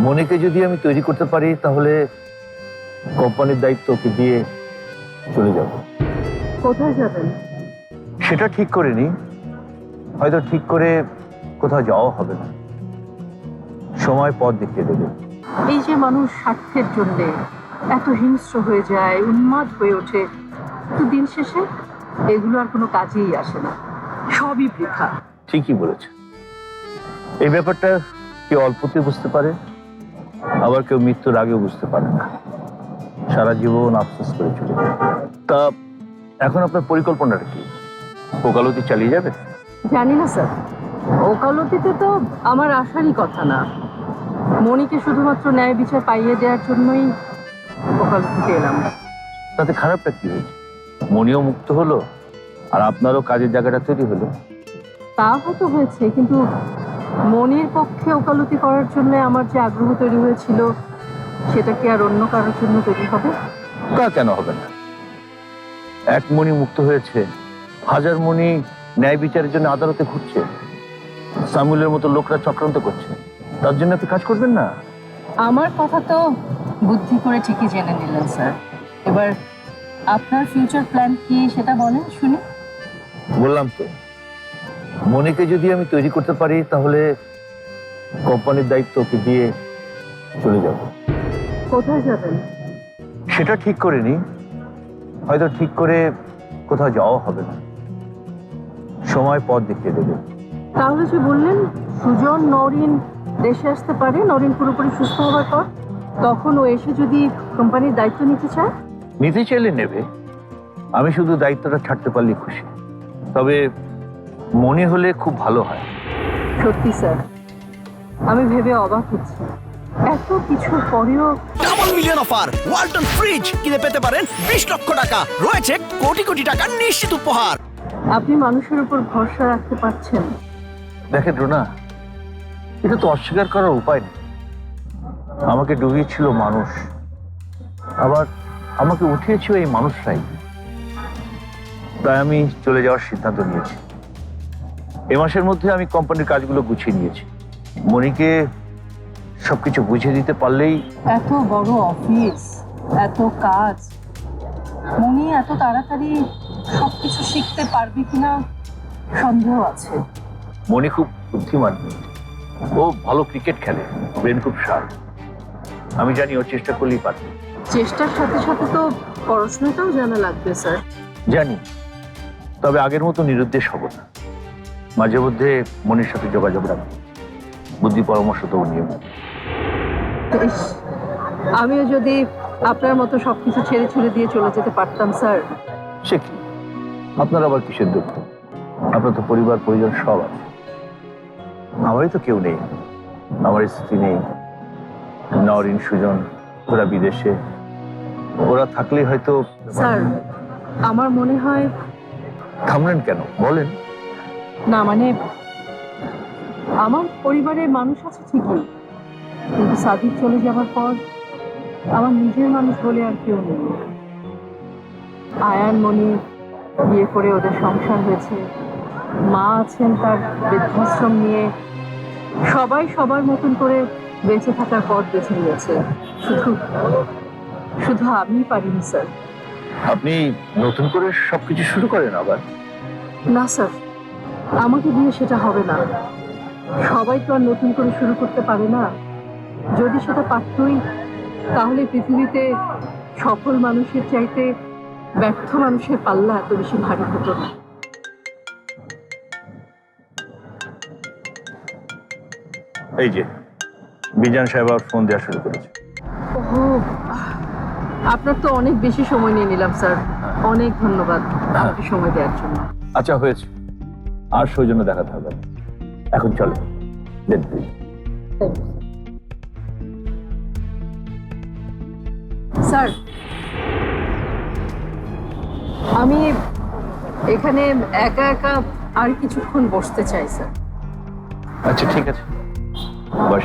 মনিকে যদি আমি তৈরি করতে পারি তাহলে কোম্পানির দায়িত্ব ওকে দিয়ে চলে যাব। কোথায় যাবেন? সেটা ঠিক করে করিনি হয়তো ঠিক করে কোথাও যাওয়া হবে না। সময় পথ দেখিয়ে দেবে। এই যে মানুষ স্বার্থের জন্যে এত হিংস্র হয়ে যায় উন্মাদ হয়ে ওঠে তো দিন শেষে এগুলো আর কোনো কাজেই আসে না। সবই বৃথা। ঠিকই বলেছে। এই ব্যাপারটা কেউ অল্পতে বুঝতে পারে। আবার কেউ মৃত্যুর আগেও বুঝতে পারে না। সারা জীবন আফসোস করে চলে তা এখন আপনার পরিকল্পনাটা কি? ওকালতি চালিয়ে যাবে জানি না স্যার। ওকালতিতে তো আমার আসারই কথা না। মণিকে শুধুমাত্র ন্যায় বিচার পাইয়ে দেওয়ার জন্যই ওকালতিতে এলাম। তাতে খারাপটা কি হয়েছে? মনিও মুক্ত হলো আর আপনারও কাজের জায়গাটা তৈরি হলো। তা হয়তো হয়েছে কিন্তু মনির পক্ষে ওকালতি করার জন্য আমার যে আগ্রহ তৈরি হয়েছিল সেটা কি আর অন্য কারোর জন্য তৈরি হবে? তা কেন হবে না? এক মণি মুক্ত হয়েছে হাজার মণি ন্যায় বিচারের জন্য আদালতে ঘুরছে। সামুলের মতো লোকরা চক্রান্ত করছে। তার জন্য আপনি কাজ করবেন না? আমার কথা তো বুদ্ধি করে ঠিকই জেনে নিলেন স্যার। এবার আপনার ফিউচার প্ল্যান কি সেটা বলেন শুনি। বললাম তো মনিকে যদি আমি তৈরি করতে পারি তাহলে কোম্পানির দায়িত্ব ওকে দিয়ে চলে যাব। কোথায় যাবেন? সেটা ঠিক করিনি হয়তো ঠিক করে কোথাও যাওয়া হবে না। সময় পথ দেখিয়ে দেবে। তাহলে যে বললেন সুজন নরিন দেশে আসতে পারে নরিন পুরোপুরি সুস্থ হওয়ার পর। তখন ও এসে যদি কোম্পানির দায়িত্ব নিতে চায়? নিতে চাইলে নেবে। আমি শুধু দায়িত্বটা ছাড়তে পারলে খুশি। তবে মনে হলে খুব ভালো হয়। সত্যি স্যার। আমি ভেবে অবাক হচ্ছি। এত কিছুর পরেও double million offer Walton fridge কিনে পেতে পারেন বিশ লক্ষ টাকা। রয়েছে কোটি কোটি টাকার নিশ্চিত উপহার। আপনি মানুষের উপর ভরসা রাখতে পারছেন। দেখেন রোনা এটা তো অস্বীকার করার উপায় নেই। আমাকে ডুবিয়েছিল মানুষ। আবার আমাকে উঠিয়েছিল এই মানুষরাই। তাই আমি চলে যাওয়ার সিদ্ধান্ত নিয়েছি। এ মাসের মধ্যে আমি কোম্পানির কাজগুলো গুছিয়ে নিয়েছি। মনিকে সবকিছু বুঝিয়ে দিতে পারলেই এত বড় অফিস এত কাজ। মনি এত তাড়াতাড়ি সবকিছু শিখতে পারবে কিনা সন্দেহ আছে। মনি খুব বুদ্ধিমান। ও ভালো ক্রিকেট খেলে ব্রেন খুব শার্প। আমি জানি ও চেষ্টা করলেই পারবে। চেষ্টার সাথে সাথে তো পড়াশোনাটাও জানা লাগবে স্যার। জানি। তবে আগের মতো নিরুদ্দেশ হব না। মাঝে মধ্যে মনির সাথে যোগাযোগ রাখব বুদ্ধি পরামর্শ তো নিয়ম। আমিও যদি আপনার মতো সবকিছু ছেড়ে ছুড়ে দিয়ে চলে যেতে পারতাম স্যার। সে কি? আপনার আবার কিসের দুঃখ? আপনার তো পরিবার পরিজন সব আছে। আমারই তো কেউ নেই। আমার স্ত্রী নেই। নরিন সুজন ওরা বিদেশে। ওরা থাকলে হয়তো স্যার আমার মনে হয় থামলেন কেন? বলেন। না মানে আমার পরিবারের মানুষ আছে ঠিকই কিন্তু সাদিক চলে যাবার পর আমার নিজের মানুষ বলে আর কেউ নেই। আয়ান মনি বিয়ে করে ওদের সংসার হয়েছে। মা আছেন তার বৃদ্ধাশ্রম নিয়ে। সবাই সবার মতন করে বেঁচে থাকার পথ বেছে নিয়েছে। শুধু শুধু আমিই পারিনি স্যার। আপনি নতুন করে সবকিছু শুরু করেন আবার? না স্যার। আমাকে দিয়ে সেটা হবে না। সবাই তো আর নতুন করে শুরু করতে পারে না। যদি সেটা পারতই তাহলে পৃথিবীতে সফল মানুষের চাইতে ব্যর্থ মানুষের পাল্লা এত বেশি ভারী হতো না। এই যে বিজান সাহেব আবার ফোন দেওয়া শুরু করেছে। ওহো আপনার তো অনেক বেশি সময় নিয়ে নিলাম স্যার। অনেক ধন্যবাদ আমাকে সময় দেওয়ার জন্য। আচ্ছা হয়েছে। আর সৌজন্য দেখাতে হবে। এখন চলো দেন স্যার আমি এখানে একা একা আর কিছুক্ষণ বসতে চাই স্যার। আচ্ছা ঠিক আছে। বস।